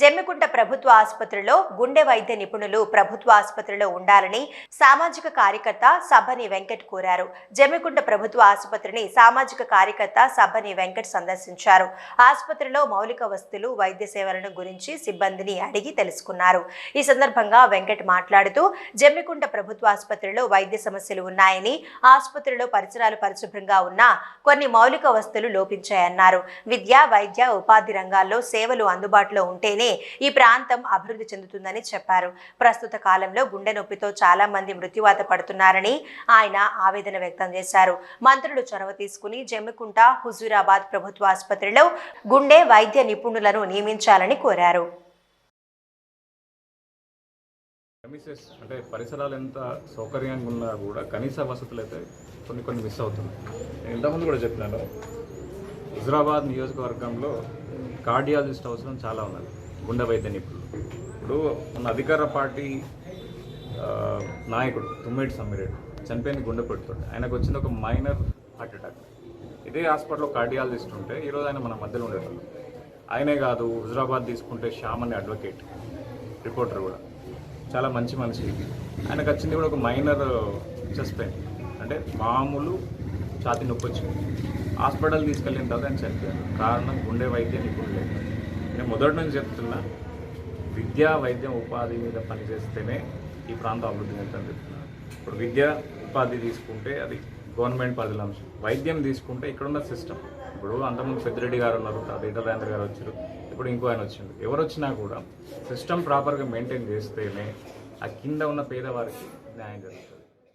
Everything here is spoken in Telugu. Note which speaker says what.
Speaker 1: జమ్మికుంట ప్రభుత్వ ఆసుపత్రిలో గుండె వైద్య నిపుణులు ప్రభుత్వ ఆసుపత్రిలో ఉండాలని సామాజిక కార్యకర్త సభని వెంకట్ కోరారు. జమ్మికుంట ప్రభుత్వ ఆసుపత్రిని సామాజిక కార్యకర్త సభని వెంకట్ సందర్శించారు. ఆసుపత్రిలో మౌలిక వస్తువులు వైద్య సేవలను గురించి సిబ్బందిని అడిగి తెలుసుకున్నారు. ఈ సందర్భంగా వెంకట్ మాట్లాడుతూ జమ్మికుంట ప్రభుత్వ ఆసుపత్రిలో వైద్య సమస్యలు ఉన్నాయని ఆసుపత్రిలో పరిసరాలు పరిశుభ్రంగా ఉన్నా కొన్ని మౌలిక వస్తువులు లోపించాయన్నారు. విద్య వైద్య ఉపాధి రంగాల్లో సేవలు అందుబాటులో ఉంటేనే ఈ ప్రాంతం అభివృద్ధి చెందుతుందని చెప్పారు. ప్రస్తుత కాలంలో గుండె నొప్పితో చాలా మంది మృత్యువాత పడుతున్నారని ఆయన ఆవేదన వ్యక్తం చేశారు. మంత్రులు చొరవ తీసుకుని జమ్మికుంట హుజూరాబాద్ ప్రభుత్వ ఆసుపత్రిలో గుండె వైద్య నిపుణులను నియమించాలని కోరారు.
Speaker 2: ప్రెమిసెస్ అంటే పరిసరాలు ఎంత సౌకర్యంగా ఉన్నా కూడా కనీస వసతులు అయితే కొన్ని కొన్ని మిస్ అవుతున్నాయి. నేను ఇంతకుముందు కూడా చెప్పినాను. హుజరాబాద్ నియోజకవర్గంలో కార్డియాలజిస్ట్ అవసరం చాలా ఉన్నది. గుండె వైద్య నిపుణులు. ఇప్పుడు మన అధికార పార్టీ నాయకుడు తుమ్మేటి సమ్మిరెడ్డి చనిపోయింది గుండె పెడుతుండే ఆయనకు వచ్చింది ఒక మైనర్ హార్ట్ అటాక్. ఇదే హాస్పిటల్లో కార్డియాలజిస్ట్ ఉంటే ఈరోజు ఆయన మన మధ్యలో ఉండేవాళ్ళు. ఆయనే కాదు హుజరాబాద్ తీసుకుంటే శ్యామ్ అనే అడ్వకేట్ రిపోర్టర్ కూడా. చాలా మంచి మనిషి ఆయనకు వచ్చింది కూడా ఒక మైనర్ చెస్ట్ పెయిన్. అంటే మామూలు ఛాతి నొప్పి వచ్చింది. హాస్పిటల్ తీసుకెళ్ళిన తర్వాత ఆయన చనిపోయారు. కారణం గుండె వైద్య నిపుణులు. లేక నేను మొదటి నుంచి చెప్తున్నా విద్య వైద్యం ఉపాధి మీద పనిచేస్తేనే ఈ ప్రాంతం అభివృద్ధి చెందుతుంది చెప్తున్నాను ఇప్పుడు విద్య ఉపాధి తీసుకుంటే అది గవర్నమెంట్ పరిధిలో అంశం. వైద్యం తీసుకుంటే ఇక్కడున్న సిస్టమ్ ఇప్పుడు అంతకుముందు పెద్దిరెడ్డి గారు ఉన్నారు తర్వాత ఈటల గారు వచ్చారు ఇప్పుడు ఇంకో ఆయన వచ్చిండు. ఎవరు వచ్చినా కూడా సిస్టమ్ ప్రాపర్గా మెయింటైన్ చేస్తేనే ఆ కింద ఉన్న పేదవారికి న్యాయం జరుగుతుంది.